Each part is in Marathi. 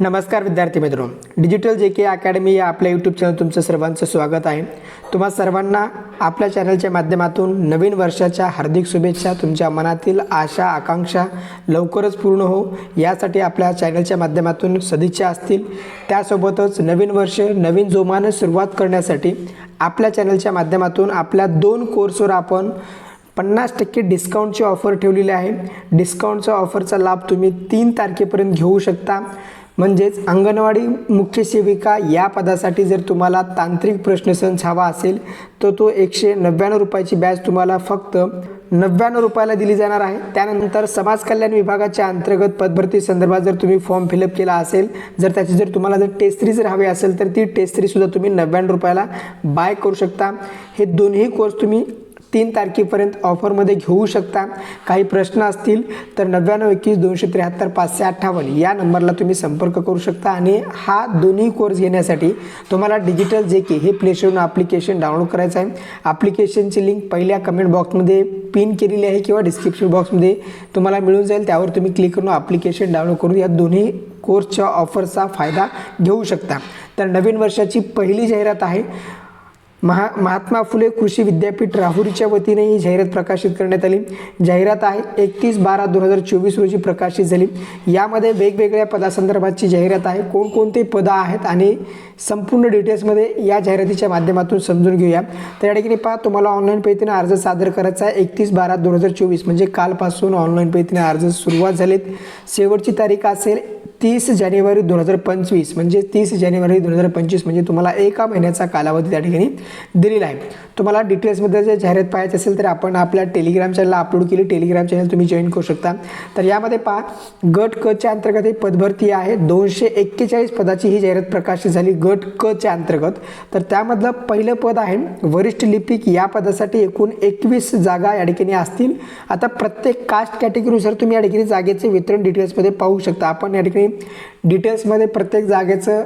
नमस्कार विद्यार्थी मित्रो. डिजिटल जे के अकॅडमी या आपल्या यूट्यूब चॅनल तुमचं सर्वांचं स्वागत आहे. तुम्हा सर्वांना आपल्या चॅनलच्या माध्यमातून नवीन वर्षाच्या हार्दिक शुभेच्छा तुमच्या मनातील आशा आकांक्षा लवकरच पूर्ण हो यासाठी आपल्या चॅनलच्या माध्यमातून सदिच्छा असतील. त्यासोबतच नवीन वर्ष नवीन जोमानं सुरुवात करण्यासाठी आपल्या चॅनलच्या माध्यमातून आपल्या दोन कोर्सवर आपण पन्नास टक्के डिस्काउंटची ऑफर ठेवलेली आहे. डिस्काउंटच्या ऑफरचा लाभ तुम्ही तीन तारखेपर्यंत घेऊ शकता. म्हणजेच अंगणवाडी मुख्य सेविका या पदासाठी जर तुम्हाला तांत्रिक प्रश्नसंच हवा असेल तर तो एकशे नव्याण्णव रुपयाची बॅच तुम्हाला फक्त नव्याण्णव रुपयाला दिली जाणार आहे. त्यानंतर समाज कल्याण विभागाच्या अंतर्गत पदभरती संदर्भात जर तुम्ही फॉर्म फिलअप केला असेल जर त्याची जर तुम्हाला जर टेस्टरी जर हवी असेल तर ती टेस्टरीसुद्धा तुम्ही नव्याण्णव रुपयाला बाय करू शकता. हे दोन्ही कोर्स तुम्ही तीन तारखेपर्यंत ऑफरमध्ये घेऊ शकता. काही प्रश्न असतील तर नव्याण्णव एकवीस दोनशे त्र्याहत्तर पाचशे अठ्ठावन्न या नंबरला तुम्ही संपर्क करू शकता आणि हा दोन्ही कोर्स घेण्यासाठी तुम्हाला डिजिटल जे के हे प्लेस्टोरनं ॲप्लिकेशन डाउनलोड करायचं आहे. ॲप्लिकेशनची लिंक पहिल्या कमेंट बॉक्समध्ये पिन केलेली आहे किंवा डिस्क्रिप्शन बॉक्समध्ये तुम्हाला मिळून जाईल. त्यावर तुम्ही क्लिक करून ॲप्लिकेशन डाउनलोड करून या दोन्ही कोर्सच्या ऑफरचा फायदा घेऊ शकता. तर नवीन वर्षाची पहिली जाहिरात आहे. महा महात्मा फुले कृषी विद्यापीठ राहुरीच्या वतीने ही जाहिरात प्रकाशित करण्यात आली. जाहिरात आहे एकतीस बारा दोन हजार चोवीस रोजी प्रकाशित झाली. यामध्ये वेगवेगळ्या पदासंदर्भाची जाहिरात आहे. कोणकोणते पदं आहेत आणि संपूर्ण डिटेल्समध्ये या जाहिरातीच्या माध्यमातून समजून घेऊया. तर या ठिकाणी पहा तुम्हाला ऑनलाईन पद्धतीने अर्ज सादर करायचा आहे. एकतीस बारा दोन हजार चोवीस म्हणजे कालपासून ऑनलाईन पद्धतीने अर्ज सुरुवात झालेत. शेवटची तारीख असेल तीस जानेवारी दोन हजार पंचवीस म्हणजे तीस जानेवारी दोन हजार पंचवीस म्हणजे तुम्हाला एका महिन्याचा कालावधी त्या ठिकाणी दिलेला आहे. तुम्हाला डिटेल्समध्ये जर जाहिरात पाहायची असेल तर आपण आपल्या टेलिग्राम चॅनलला अपलोड केली. टेलिग्राम चॅनल तुम्ही जॉईन करू शकता. तर यामध्ये पहा गट क च्या अंतर्गत ही पदभरती आहे. दोनशे एक्केचाळीस पदाची ही जाहिरात प्रकाशित झाली गट क च्या अंतर्गत. तर त्यामधलं पहिलं पद आहे वरिष्ठ लिपिक. या पदासाठी एकूण एकवीस जागा या ठिकाणी असतील. आता प्रत्येक कास्ट कॅटेगरीनुसार तुम्ही या ठिकाणी जागेचे वितरण डिटेल्समध्ये पाहू शकता. आपण या ठिकाणी डिटेल्समध्ये प्रत्येक जागेचं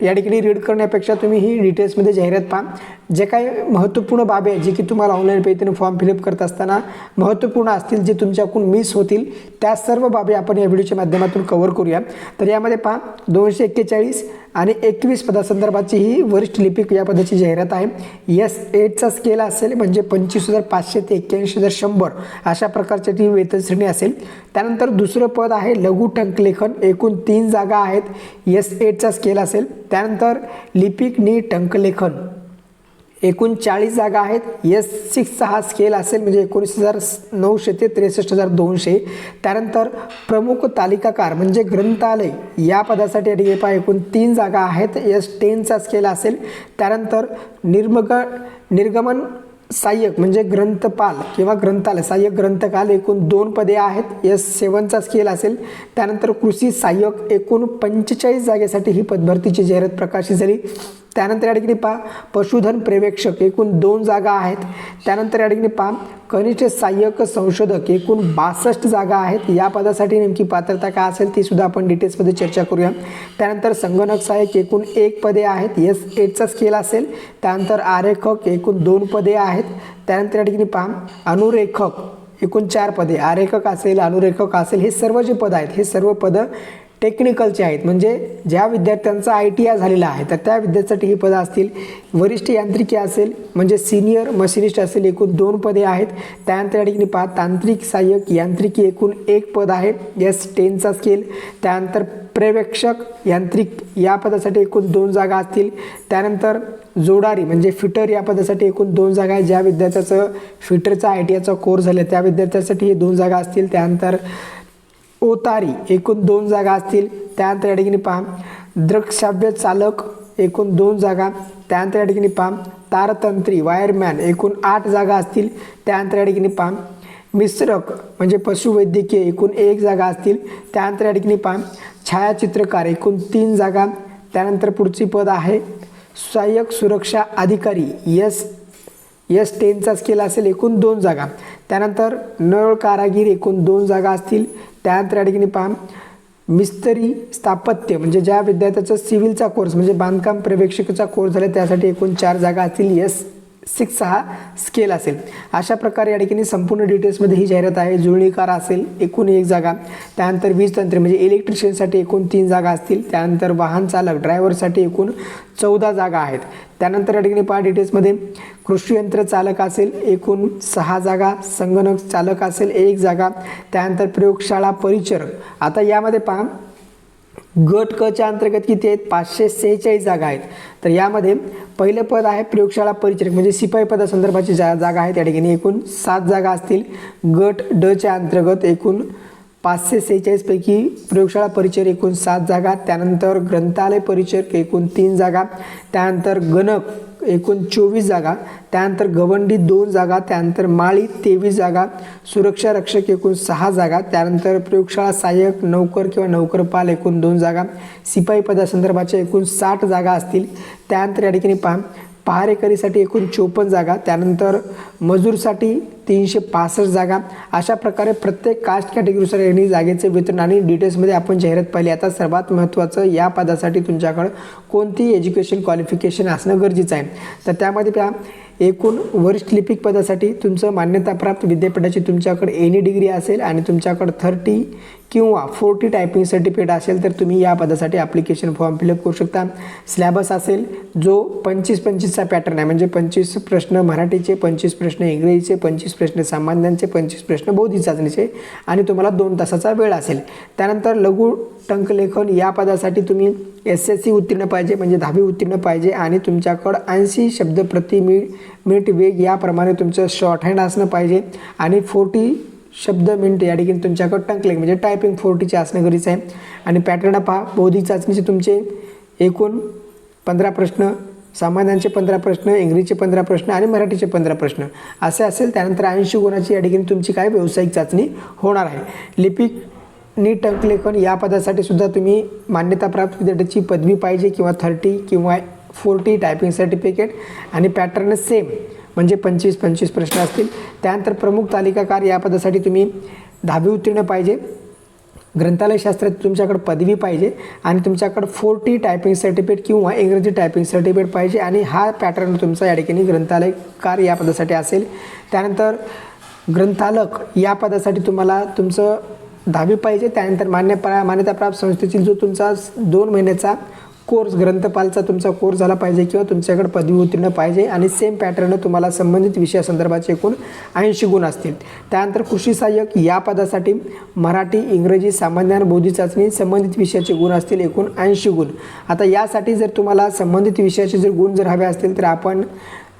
या ठिकाणी रीड करण्यापेक्षा तुम्ही ही डिटेल्समध्ये जाहिरात पहा. जे काही महत्त्वपूर्ण बाबी आहे जे की तुम्हाला ऑनलाईन पद्धतीने फॉर्म फिलअप करत असताना महत्त्वपूर्ण असतील जे तुमच्याकडून मिस होतील त्या सर्व बाबी आपण या व्हिडिओच्या माध्यमातून कव्हर करूया. तर यामध्ये पहा दोनशे एक्केचाळीस आणि एकवीस पदासंदर्भाची ही वरिष्ठ लिपिक या पदाची जाहिरात आहे. यस एटचा स्केल असेल म्हणजे पंचवीस हजार पाचशे ते एक्क्याऐंशी हजार शंभर अशा प्रकारची ती वेतन श्रेणी असेल. त्यानंतर दुसरं पद आहे लघु टंकलेखन एकूण तीन जागा आहेत. यस एटचा स्केल असेल. त्यानंतर लिपिक नि टंकलेखन एकूण चाळीस जागा आहेत. एस सिक्सचा हा स्केल असेल म्हणजे एकोणीस हजार नऊशे ते त्रेसष्ट हजार दोनशे. त्यानंतर प्रमुख तालिकाकार म्हणजे ग्रंथालय या पदासाठी या ठिकाणी पहा एकूण तीन जागा आहेत. एस टेनचा स्केल असेल. त्यानंतर निर्मग निर्गमन सहाय्यक म्हणजे ग्रंथपाल किंवा ग्रंथालय सहाय्यक ग्रंथकाल एकूण दोन पदे आहेत. एस सेवनचा स्केल असेल. त्यानंतर कृषी सहाय्यक एकूण पंचेचाळीस जागेसाठी ही पदभरतीची जाहिरात प्रकाशित झाली. त्यानंतर या ठिकाणी पहा पशुधन पर्यवेक्षक एकूण दोन जागा आहेत. त्यानंतर या ठिकाणी पहा कनिष्ठ सहाय्यक संशोधक एकूण बासष्ट जागा आहेत. या पदासाठी नेमकी पात्रता काय असेल ती सुद्धा आपण डिटेल्समध्ये चर्चा करूया. त्यानंतर संगणक सहाय्यक एकूण एक पदे आहेत. एस एटचा स्केल असेल. त्यानंतर आरेखक एकूण दोन पदे आहेत. त्यानंतर या ठिकाणी पहा अनुरेखक एकूण चार पदे. आरेखक असेल अनुरेखक असेल हे सर्व जे पद आहेत हे सर्व पदं टेक्निकलचे आहेत. म्हणजे ज्या विद्यार्थ्यांचा आय टी आय झालेला आहे तर त्या विद्यार्थ्यासाठी ही पदं असतील. वरिष्ठ यांत्रिकी असेल म्हणजे सिनियर मशिनिस्ट असेल एकूण दोन पदे आहेत. त्यानंतर या ठिकाणी पहा तांत्रिक सहाय्यक यांत्रिकी एकूण एक पद आहे. एस टेनचा स्केल त्यानंतर पर्यवेक्षक यांत्रिक या पदासाठी एकूण दोन जागा असतील. त्यानंतर जोडारी म्हणजे फिटर या पदासाठी एकूण दोन जागा आहेत. ज्या विद्यार्थ्याचं फिटरचा आय टी आयचा कोर्स झाला त्या विद्यार्थ्यासाठी हे दोन जागा असतील. त्यानंतर ओतारी एकूण दोन जागा असतील त्यानंतर या ठिकाणी पहा. दृकश्राव्य चालक एकूण दोन जागा. त्यानंतर या ठिकाणी पहा. तारतंत्री वायरमॅन एकूण आठ जागा असतील. त्यानंतर या ठिकाणी पहा. मिश्रक म्हणजे पशुवैद्यकीय एकूण एक जागा असतील. त्यानंतर या ठिकाणी पहा. छायाचित्रकार एकूण तीन जागा. त्यानंतर पुढची पद आहे. सहाय्यक सुरक्षा अधिकारी यस यस टेनचा स्केल असेल एकूण दोन जागा. त्यानंतर नळ कारागीर एकूण दोन जागा असतील. त्यानंतर या ठिकाणी पहा. मिस्त्री स्थापत्य म्हणजे ज्या विद्यार्थ्याचा सिव्हिलचा कोर्स म्हणजे बांधकाम पर्यवेक्षकाचा कोर्स झाला त्यासाठी एकूण चार जागा असतील. येस सिक्स हा स्केल असेल. अशा प्रकारे या ठिकाणी संपूर्ण डिटेल्समध्ये ही जाहिरात आहे. जुळणीकार असेल एकूण एक जागा. त्यानंतर वीज तंत्र म्हणजे इलेक्ट्रिशियनसाठी एकूण तीन जागा असतील. त्यानंतर वाहन चालक ड्रायव्हरसाठी एकूण चौदा जागा आहेत. त्यानंतर या ठिकाणी पहा डिटेल्समध्ये कृषीयंत्र चालक असेल एकूण सहा जागा. संगणक चालक असेल एक जागा. त्यानंतर प्रयोगशाळा परिचर आता यामध्ये पहा गट क च्या अंतर्गत किती आहेत? पाचशे सेहेचाळीस जागा आहेत. तर यामध्ये पहिलं पद आहे प्रयोगशाळा परिचारक म्हणजे शिपाई पदासंदर्भाची जा जागा आहे त्या ठिकाणी एकूण सात जागा असतील. गट ड च्या अंतर्गत एकूण पाचशे सेहेचाळीसपैकी प्रयोगशाळा परिचर एकूण सात जागा त्यानंतर ग्रंथालय परिचर एकूण तीन जागा त्यानंतर गणक एकूण चोवीस जागा त्यानंतर गवंडी दोन जागा त्यानंतर माळी तेवीस जागा सुरक्षा रक्षक एकूण सहा जागा त्यानंतर प्रयोगशाळा सहाय्यक नौकर किंवा नौकरपाल एकूण दोन जागा शिपाई पदासंदर्भाच्या एकूण साठ जागा असतील. त्यानंतर या ठिकाणी पहा पहारेकरीसाठी एकूण चोपन्न जागा त्यानंतर मजूरसाठी तीनशे पासष्ट जागा. अशा प्रकारे प्रत्येक कास्ट कॅटेगरीनुसार यांनी जागेचे वितरण आणि डिटेल्समध्ये आपण जाहिरात पाहिली. आता सर्वात महत्त्वाचं या पदासाठी तुमच्याकडं कोणती एज्युकेशन क्वालिफिकेशन असणं गरजेचं आहे. तर त्यामध्ये त्या एकूण वरिष्ठ लिपिक पदासाठी तुमचं मान्यताप्राप्त विद्यापीठाची तुमच्याकडे एनी डिग्री असेल आणि तुमच्याकडं थर्टी किंवा फोर्टी टायपिंग सर्टिफिकेट असेल तर तुम्ही या पदासाठी ॲप्लिकेशन फॉर्म फिलअप करू शकता. सिलॅबस असेल जो पंचवीस पंचवीसचा पॅटर्न आहे. म्हणजे पंचवीस प्रश्न मराठीचे पंचवीस प्रश्न इंग्रजीचे पंचवीस प्रश्न सामान्यांचे पंचवीस प्रश्न बौद्धिक चाचणीचे आणि तुम्हाला दोन तासाचा वेळ असेल. त्यानंतर लघु टंकलेखन या पदासाठी तुम्ही एस एस सी उत्तीर्ण पाहिजे म्हणजे दहावी उत्तीर्ण पाहिजे आणि तुमच्याकडं ऐंशी शब्द प्रति मी मिनिट वेग याप्रमाणे तुमचं शॉर्ट हँड असणं पाहिजे आणि फोर्टी शब्द मिनिट या ठिकाणी तुमच्याकडं टंकलेख म्हणजे टायपिंग फोर्टीचे असणं गरजेचं आहे. आणि पॅटर्न पहा. बौद्धिक चाचणीचे तुमचे एकूण पंधरा प्रश्न सामान्यांचे पंधरा प्रश्न इंग्रजीचे पंधरा प्रश्न आणि मराठीचे पंधरा प्रश्न. असे असेल त्यानंतर ऐंशी गुणाची या ठिकाणी तुमची काय व्यावसायिक चाचणी होणार आहे. लिपिक नीट टंकलेखन या पदासाठी सुद्धा तुम्ही मान्यताप्राप्त विद्यार्थ्याची पदवी पाहिजे किंवा थर्टी किंवा फोर्टी टायपिंग सर्टिफिकेट आणि पॅटर्न सेम म्हणजे पंचवीस पंचवीस प्रश्न असतील. त्यानंतर प्रमुख तालिकाकार या पदासाठी तुम्ही दहावी उत्तीर्ण पाहिजे. ग्रंथालयशास्त्रात तुमच्याकडे पदवी पाहिजे आणि तुमच्याकडं फोर्टी टायपिंग सर्टिफिकेट किंवा इंग्रजी टायपिंग सर्टिफिकेट पाहिजे आणि हा पॅटर्न तुमचा या ठिकाणी ग्रंथालयकार या पदासाठी असेल. त्यानंतर ग्रंथालक या पदासाठी तुम्हाला तुमचं दहावी पाहिजे. त्यानंतर मान्य मान्यताप्राप्त संस्थेतील जो तुमचा दोन महिन्याचा कोर्स ग्रंथपालचा तुमचा कोर्स झाला पाहिजे किंवा तुमच्याकडे पदवी उत्तीर्ण पाहिजे आणि सेम पॅटर्न तुम्हाला संबंधित विषयासंदर्भाचे एकूण ऐंशी गुण असतील. त्यानंतर कृषी सहाय्यक या पदासाठी मराठी इंग्रजी सामान्य बोधी चाचणी संबंधित विषयाचे गुण असतील एकूण ऐंशी गुण. आता यासाठी जर तुम्हाला संबंधित विषयाचे जर गुण जर हवे असतील तर आपण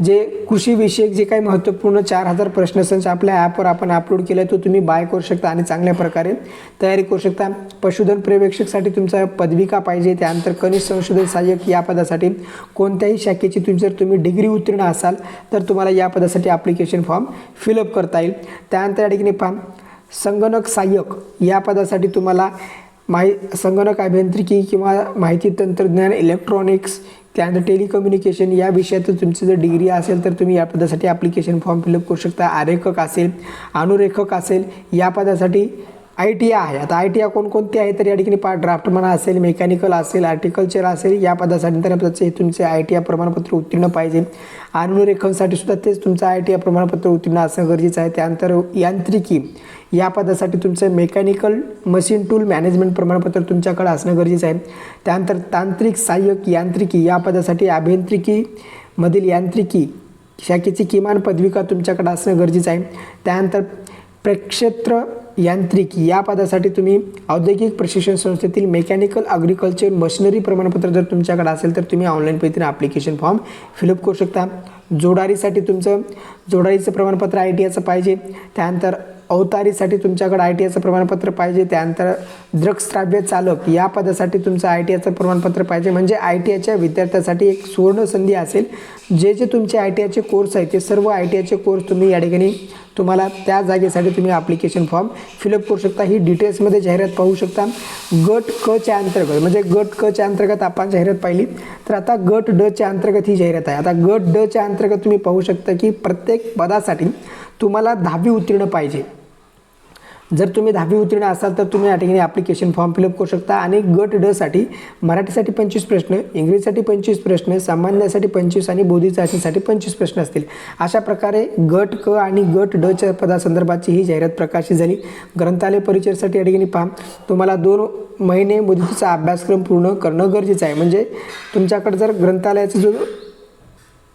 जे कृषीविषयक जे काही महत्त्वपूर्ण चार हजार प्रश्न संच आपल्या ॲपवर आपण अपलोड केला आहे तो तुम्ही बाय करू शकता आणि चांगल्या प्रकारे तयारी करू शकता. पशुधन पर्यवेक्षकसाठी तुमचा पदविका पाहिजे. त्यानंतर कनिष्ठ संशोधन सहाय्यक या पदासाठी कोणत्याही शाखेची तुम्ही जर तुम्ही डिग्री उत्तीर्ण असाल तर तुम्हाला या पदासाठी ॲप्लिकेशन फॉर्म फिलअप करता येईल. त्यानंतर या ठिकाणी पहा संगणक सहाय्यक या पदासाठी तुम्हाला माहि संगणक अभियांत्रिकी किंवा माहिती तंत्रज्ञान इलेक्ट्रॉनिक्स त्यानंतर टेलिकम्युनिकेशन या विषयात तुमची जर डिग्री असेल तर तुम्ही या पदासाठी ॲप्लिकेशन फॉर्म फिलअप करू शकता. आरेखक असेल अनुरेखक असेल या पदासाठी आय टी आय आहे. आता आय टी आय कोणकोणती आहे तर या ठिकाणी पा ड्राफ्ट म्हणा असेल मेकॅनिकल असेल आर्टिकल्चर असेल या पदासाठी तर तुमचे आय टी आय प्रमाणपत्र उत्तीर्ण पाहिजे. अनुरेखनसाठी सुद्धा तेच तुमचं आय टी आय प्रमाणपत्र उत्तीर्ण असणं गरजेचं आहे. त्यानंतर यांत्रिकी या पदासाठी तुमचं मेकॅनिकल मशीन टूल मॅनेजमेंट प्रमाणपत्र तुमच्याकडे असणं गरजेचं आहे. त्यानंतर तांत्रिक सहाय्यक यांत्रिकी या पदासाठी अभियांत्रिकीमधील यांत्रिकी शाखेची किमान पदविका तुमच्याकडे असणं गरजेचं आहे. त्यानंतर प्रक्षेत्र यांत्रिकी. या पदासाठी तुम्ही औद्योगिक प्रशिक्षण संस्थेतील मेकॅनिकल ॲग्रिकल्चर मशिनरी प्रमाणपत्र जर तुमच्याकडे असेल तर तुम्ही ऑनलाईन पद्धतीने ॲप्लिकेशन फॉर्म फिलअप करू शकता. जोडारीसाठी तुमचं जोडारीचं प्रमाणपत्र आय टी आयचं पाहिजे. त्यानंतर अवतारीसाठी तुमच्याकडे आय टी आयचं प्रमाणपत्र पाहिजे. त्यानंतर द्रकश्राव्य चालक या पदासाठी तुमचं आय टी आयचं प्रमाणपत्र पाहिजे. म्हणजे आय टी आयच्या विद्यार्थ्यासाठी एक सुवर्ण संधी असेल. जे जे तुमचे आय टी आयचे कोर्स आहेत ते सर्व आय टी आयचे कोर्स तुम्ही या ठिकाणी तुम्हाला त्या जागेसाठी तुम्ही ॲप्लिकेशन फॉर्म फिलअप करू शकता. ही डिटेल्समध्ये जाहिरात पाहू शकता. गट क च्या अंतर्गत म्हणजे गट क च्या अंतर्गत आपण जाहिरात पाहिली. तर आता गट ड च्या अंतर्गत ही जाहिरात आहे. आता गट ड च्या अंतर्गत तुम्ही पाहू शकता की प्रत्येक पदासाठी तुम्हाला दहावी उत्तीर्ण पाहिजे. जर तुम्ही दहावी उत्तीर्ण असाल तर तुम्ही या ठिकाणी ॲप्लिकेशन फॉर्म फिलअप करू शकता. आणि गट डसाठी मराठीसाठी पंचवीस प्रश्न इंग्रजीसाठी पंचवीस प्रश्न सामान्यासाठी पंचवीस आणि बोधी चाचणीसाठी पंचवीस प्रश्न असतील. अशा प्रकारे गट क आणि गट ड च्या पदासंदर्भाची ही जाहिरात प्रकाशित झाली. ग्रंथालय परिचयासाठी या ठिकाणी पहा. तुम्हाला दोन महिने मुदतीचा अभ्यासक्रम पूर्ण करणं गरजेचं आहे. म्हणजे तुमच्याकडे जर ग्रंथालयाचा जो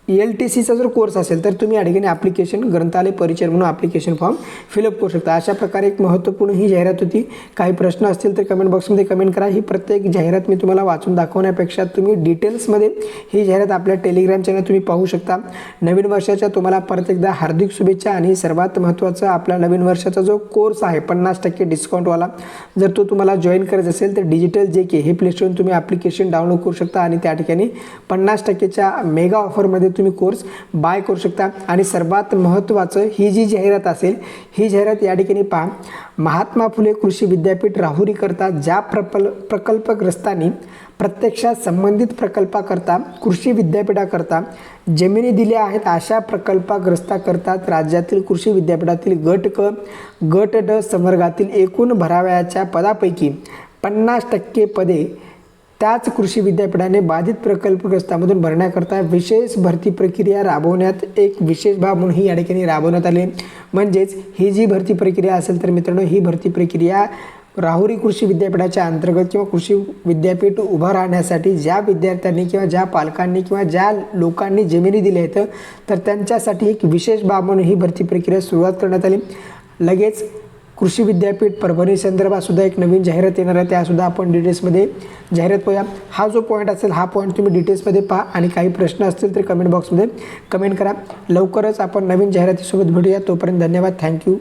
एल टी सीचा जर कोर्स असेल तर तुम्ही या ठिकाणी ॲप्लिकेशन ग्रंथालय परिचय म्हणून ॲप्लिकेशन फॉर्म फिलअप करू शकता. अशा प्रकारे एक महत्त्वपूर्ण ही जाहिरात होती. काही प्रश्न असतील तर कमेंट बॉक्समध्ये कमेंट करा. ही प्रत्येक जाहिरात मी तुम्हाला वाचून दाखवण्यापेक्षा तुम्ही डिटेल्समध्ये ही जाहिरात आपल्या टेलिग्राम चॅनल तुम्ही पाहू शकता. नवीन वर्षाच्या तुम्हाला परत एकदा हार्दिक शुभेच्छा आणि सर्वात महत्त्वाचा आपला नवीन वर्षाचा जो कोर्स आहे पन्नास टक्के डिस्काउंटवाला जर तो तुम्हाला जॉईन करायचा असेल तर डिजिटल जे के हे प्लेस्टोरून तुम्ही ॲप्लिकेशन डाउनलोड करू शकता. आणि त्या ठिकाणी पन्नास टक्केच्या मेगा ऑफरमध्ये तुम्ही कोर्स बाय करू शकता. आणि सर्वात महत्त्वाचं ही जी जाहिरात असेल ही जाहिरात या ठिकाणी पहा. महात्मा फुले कृषी विद्यापीठ राहुरीकरता ज्या प्रकल प्रकल्पग्रस्तांनी प्रत्यक्षात संबंधित प्रकल्पाकरता कृषी विद्यापीठाकरता जमिनी दिल्या आहेत अशा प्रकल्पाग्रस्ताकरता राज्यातील कृषी विद्यापीठातील गट क गट ड संवर्गातील एकूण भरावयाच्या पदापैकी पन्नास टक्के पदे त्याच कृषी विद्यापीठाने बाधित प्रकल्पग्रस्तामधून भरण्याकरता विशेष भरती प्रक्रिया राबवण्यात एक विशेष बाब म्हणून ही या ठिकाणी राबवण्यात आली. म्हणजेच ही जी भरती प्रक्रिया असेल तर मित्रांनो ही भरती प्रक्रिया राहुरी कृषी विद्यापीठाच्या अंतर्गत किंवा कृषी विद्यापीठ उभं राहण्यासाठी ज्या विद्यार्थ्यांनी किंवा ज्या पालकांनी किंवा ज्या लोकांनी जमिनी दिल्या आहेत तर त्यांच्यासाठी एक विशेष बाब म्हणून ही भरती प्रक्रिया सुरुवात करण्यात आली. लगेच कृषी विद्यापीठ परभणी संदर्भात सुद्धा एक नवीन जाहिरात येणार आहे. त्यासुद्धा आपण डिटेल्समध्ये जाहिरात पाहूया. हा जो पॉईंट असेल हा पॉईंट तुम्ही डिटेल्समध्ये पहा आणि काही प्रश्न असतील तर कमेंट बॉक्समध्ये कमेंट करा. लवकरच आपण नवीन जाहिरातीसोबत भेटूया. तोपर्यंत धन्यवाद. थँक्यू